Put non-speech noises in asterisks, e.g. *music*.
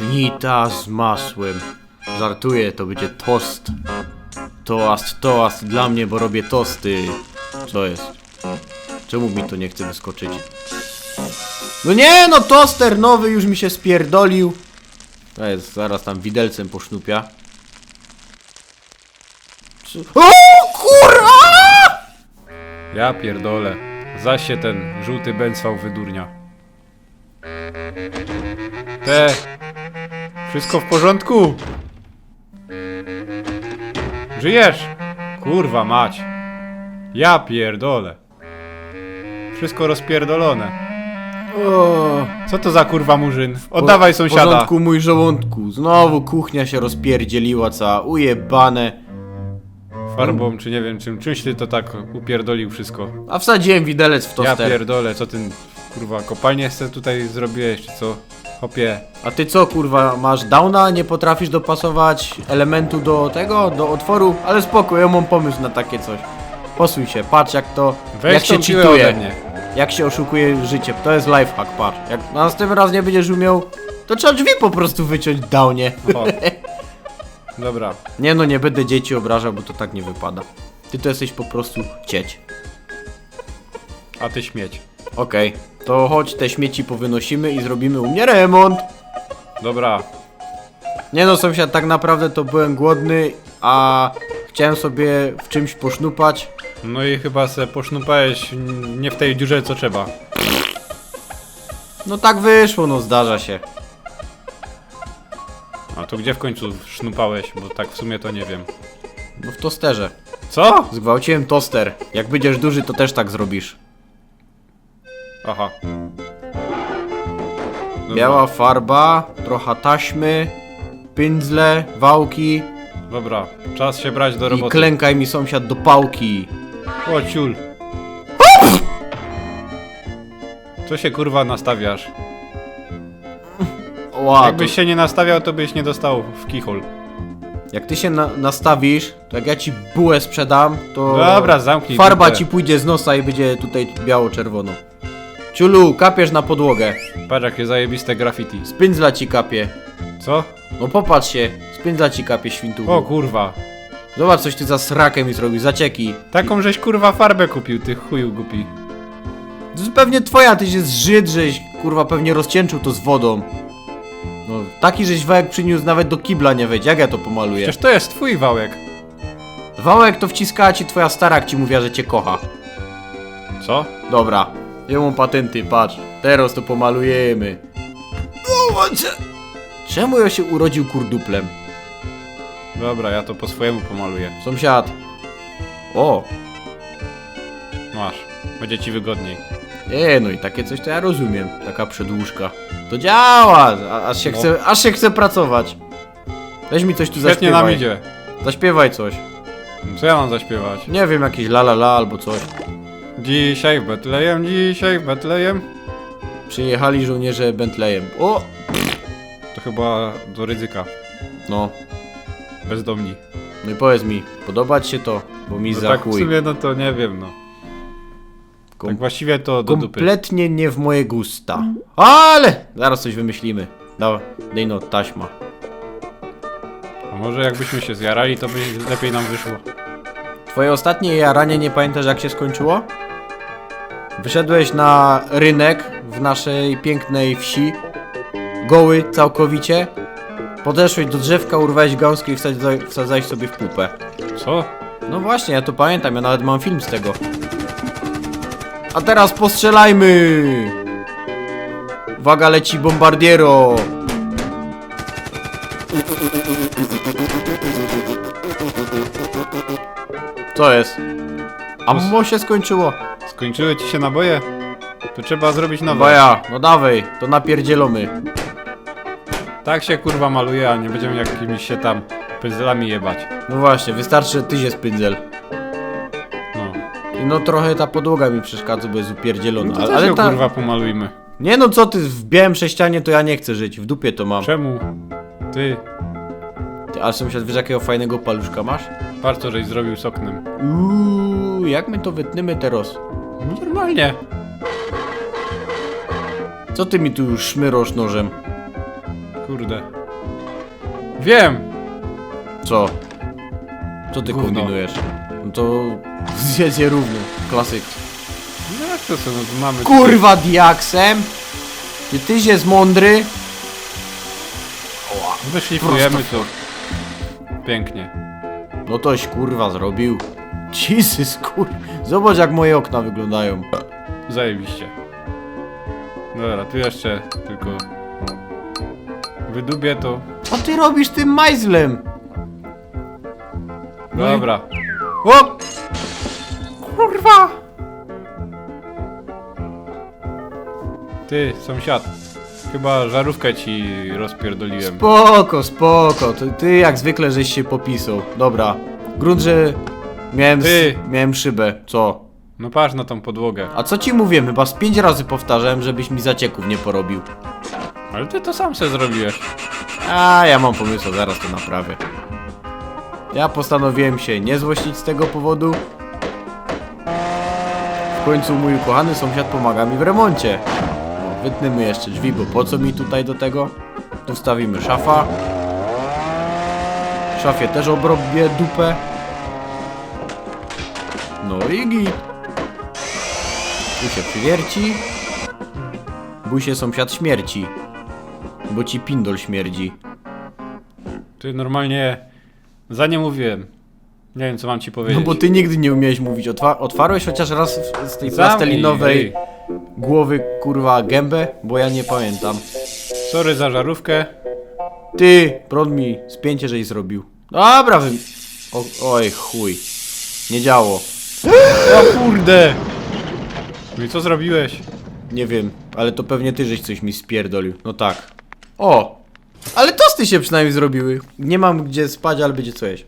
Jajecznica z masłem. Żartuję, to będzie tost. Toast, toast dla mnie, bo robię tosty. Co jest? Czemu mi to nie chce wyskoczyć? No nie, no toster nowy już mi się spierdolił. To jest, zaraz tam widelcem posznupia. Co? O kurwa! Ja pierdolę. Zaś się ten żółty bęcwał wydurnia. Te! Wszystko w porządku? Żyjesz? Kurwa mać. Ja pierdolę. Wszystko rozpierdolone. O, Co to za kurwa murzyn? Oddawaj W sąsiada. porządku mój żołądku. Znowu kuchnia się rozpierdzieliła cała, ujebane. Farbą czy nie wiem czym. Czymś ty to tak upierdolił wszystko. A wsadziłem widelec w Ja toster. pierdolę, co ty kurwa kopalnię se tutaj zrobiłeś czy co? Hopie. A ty co kurwa, masz downa? Nie potrafisz dopasować elementu do tego, do otworu? Ale spoko, ja mam pomysł na takie coś. Posuń się, patrz jak to, Weź jak się tą piłę ode cheatuje. mnie. Jak się oszukuje życie. To jest lifehack, patrz. Jak następny raz nie będziesz umiał, to trzeba drzwi po prostu wyciąć downie. O. *laughs* Dobra. Nie no, nie będę dzieci obrażał, bo to tak nie wypada. Ty to jesteś po prostu cieć. A ty śmieć. Okej, to chodź te śmieci powynosimy i zrobimy u mnie remont. Dobra. Nie no, sąsiad, tak naprawdę to byłem głodny, a chciałem sobie w czymś posznupać. No i chyba se posznupałeś nie w tej dziurze co trzeba. No tak wyszło, no zdarza się. A to gdzie w końcu sznupałeś? Bo tak w sumie to nie wiem. No w tosterze. Co? Zgwałciłem toster. Jak będziesz duży, to też tak zrobisz. Aha. Dobra. Biała farba, trochę taśmy, pędzle, wałki Dobra, czas się brać do i roboty. klękaj mi sąsiad do pałki. O ciul. Co się kurwa nastawiasz? Ła, Jakbyś to, się nie nastawiał, to byś nie dostał w kichol. jak ty się na, nastawisz, to jak ja ci bułę sprzedam, to Dobra, zamknij farba dupę. ci pójdzie z nosa i będzie tutaj biało-czerwono. Ciulu, kapiesz na podłogę. Patrz jakie zajebiste graffiti. Z pędzla ci kapie. Co? No popatrz się, z pędzla ci kapie świntuchu. O kurwa. Zobacz coś ty za srakiem mi zrobił, zacieki. Taką żeś kurwa farbę kupił, ty chuju głupi. To jest pewnie twoja, ty się zżyd, żeś kurwa pewnie rozcięczył to z wodą. No, taki żeś wałek przyniósł nawet do kibla nie wejdź, jak ja to pomaluję? Przecież to jest twój wałek. Wałek to wciskała ci twoja stara, jak ci mówiła, że cię kocha. Co? Dobra, ja mam patenty, patrz, teraz to pomalujemy. Cze- Czemu ja się urodził kurduplem? Dobra, ja to po swojemu pomaluję. Sąsiad. O, Masz. Będzie ci wygodniej. e, no i takie coś to ja rozumiem, taka przedłużka. To działa, a- aż się, No. chce, aż się chce pracować. Weź mi coś tu Świetnie zaśpiewaj. nam idzie. Zaśpiewaj coś. Co ja mam zaśpiewać? Nie wiem, jakieś la la la albo coś. Dzisiaj w Betlejem, dzisiaj w Betlejem. Przyjechali żołnierze Bentleyem. O! To chyba do ryzyka. No, Bezdomni. no i powiedz mi, podoba ci się to? Bo mi No za tak w chuj. sumie no to nie wiem no. Kom- Tak właściwie to do dupy. kompletnie nie w moje gusta. Ale! Zaraz coś wymyślimy. Dawaj, dej no, taśma. A może jakbyśmy się zjarali, to by lepiej nam wyszło. Twoje ostatnie jaranie nie pamiętasz jak się skończyło? Wyszedłeś na rynek w naszej pięknej wsi. Goły całkowicie. Podeszłeś do drzewka, urwałeś gąskę i wsadzałeś sobie w pupę. Co? No właśnie, ja to pamiętam, ja nawet mam film z tego. A teraz postrzelajmy! Uwaga, leci bombardiero! Co jest? Ammo się skończyło. Skończyły ci się naboje? To trzeba zrobić nowe. Baja, no dawaj, to napierdzielamy. Tak się kurwa maluje, a nie będziemy jakimiś się tam pędzlami jebać. No właśnie, wystarczy, że ty się spędzel. No. I no trochę ta podłoga mi przeszkadza, bo jest upierdzielona. To ale też ale ją ta... kurwa pomalujmy. Nie no co ty, w białym sześcianie to ja nie chcę żyć, w dupie to mam. Czemu? Ty, Ty, ale sąsiad, wiesz jakiego fajnego paluszka masz? co żeś zrobił z oknem. Uuu, jak my to wytniemy teraz? No normalnie. Co ty mi tu szmyrosz nożem? Kurde. Wiem! Co? Co ty Gówno. kombinujesz? No to zjedz je równo. Klasyk. No jak to są, no mamy... Kurwa diaksem! Czy tyś jest mądry? Wyszlifujemy to. Pięknie. No toś kurwa zrobił. Jesus kur... Zobacz jak moje okna wyglądają. Zajebiście. Dobra, tu jeszcze tylko... Wydubię to. Co ty robisz tym majzlem? No Dobra. O! Kurwa! Ty, sąsiad. Chyba żarówkę ci rozpierdoliłem. Spoko, spoko. Ty, ty jak zwykle żeś się popisał. Dobra. Grunt, że miałem, Ty. miałem szybę. Co? No patrz na tą podłogę. A co ci mówiłem? Chyba z pięć razy powtarzałem, żebyś mi zacieków nie porobił. Ale ty to sam se zrobiłeś. A ja mam pomysł, zaraz to naprawię. Ja postanowiłem się nie złościć z tego powodu. W końcu mój ukochany sąsiad pomaga mi w remoncie. No, wytniemy jeszcze drzwi, bo po co mi tutaj do tego? Tu wstawimy szafa. W szafie też obrobię dupę. No i git. Tu się przywierci. Bój się sąsiad śmierci. Bo ci pindol śmierdzi. Ty normalnie... Za nie mówiłem. Nie wiem co mam ci powiedzieć. No bo ty nigdy nie umiałeś mówić. Otwa otwarłeś chociaż raz w- z tej Zamknij, plastelinowej ej. głowy kurwa gębę? Bo ja nie pamiętam. Sorry za żarówkę. Ty, prąd mi spięcie żeś zrobił. Dobra, wy... O, oj, chuj. Nie działo. O kurde! No i co zrobiłeś? Nie wiem, ale to pewnie ty żeś coś mi spierdolił. No tak. O! Ale tosty się przynajmniej zrobiły. Nie mam gdzie spać, ale będzie co jeść.